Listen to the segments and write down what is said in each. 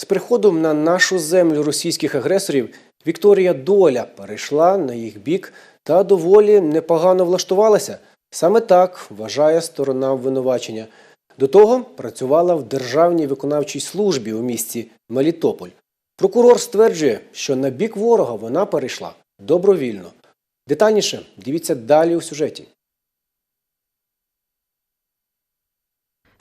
З приходом на нашу землю російських агресорів Вікторія Доля перейшла на їх бік та доволі непогано влаштувалася. Саме так вважає сторона обвинувачення. До того працювала в Державній виконавчій службі у місті Мелітополь. Прокурор стверджує, що на бік ворога вона перейшла добровільно. Детальніше дивіться далі у сюжеті.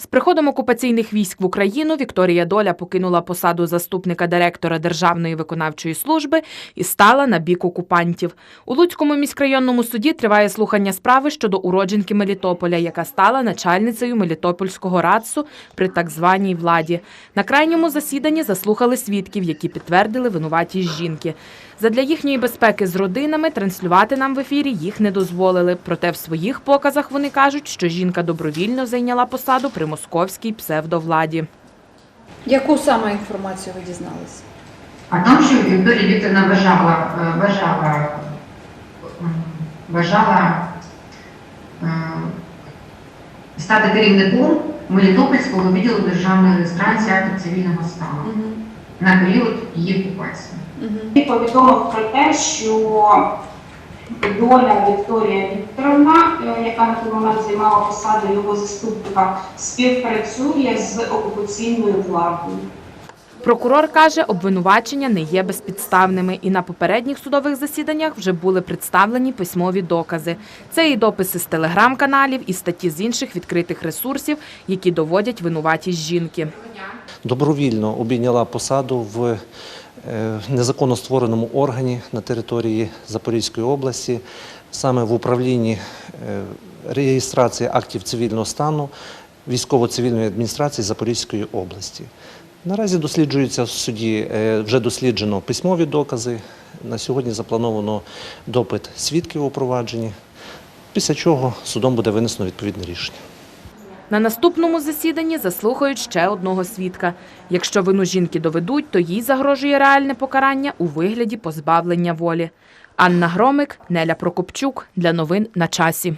З приходом окупаційних військ в Україну Вікторія Доля покинула посаду заступника директора Державної виконавчої служби і стала на бік окупантів. У Луцькому міськрайонному суді триває слухання справи щодо уродженки Мелітополя, яка стала начальницею Мелітопольського радсу при так званій владі. На крайньому засіданні заслухали свідків, які підтвердили винуватість жінки. Задля їхньої безпеки з родинами транслювати нам в ефірі їх не дозволили. Проте в своїх показах вони кажуть, що жінка добровільно зайняла посаду при московській псевдовладі. Яку саме інформацію ви дізналися? А там, що Вікторія Вікторівна бажала, е, бажала, бажала е, стати керівником Мелітопольського відділу державної реєстрації актів цивільного стану Угу. на період її окупації. Угу. Він повідомив про те, що доля Вікторія Вікторовна, е, яка на той момент займала посаду його заступника, співпрацює з окупаційною владою. Прокурор каже, обвинувачення не є безпідставними, і на попередніх судових засіданнях вже були представлені письмові докази. Це і дописи з телеграм-каналів, і статті з інших відкритих ресурсів, які доводять винуватість жінки. добровільно обійняла посаду в незаконно створеному органі на території Запорізької області, саме в управлінні е, реєстрації актів цивільного стану військово-цивільної адміністрації Запорізької області. Наразі досліджується в суді, е, вже досліджено письмові докази. На сьогодні заплановано допит свідків у провадженні, після чого судом буде винесено відповідне рішення. На наступному засіданні заслухають ще одного свідка. Якщо вину жінки доведуть, то їй загрожує реальне покарання у вигляді позбавлення волі. Анна Громик, Неля Прокопчук. Для новин на часі.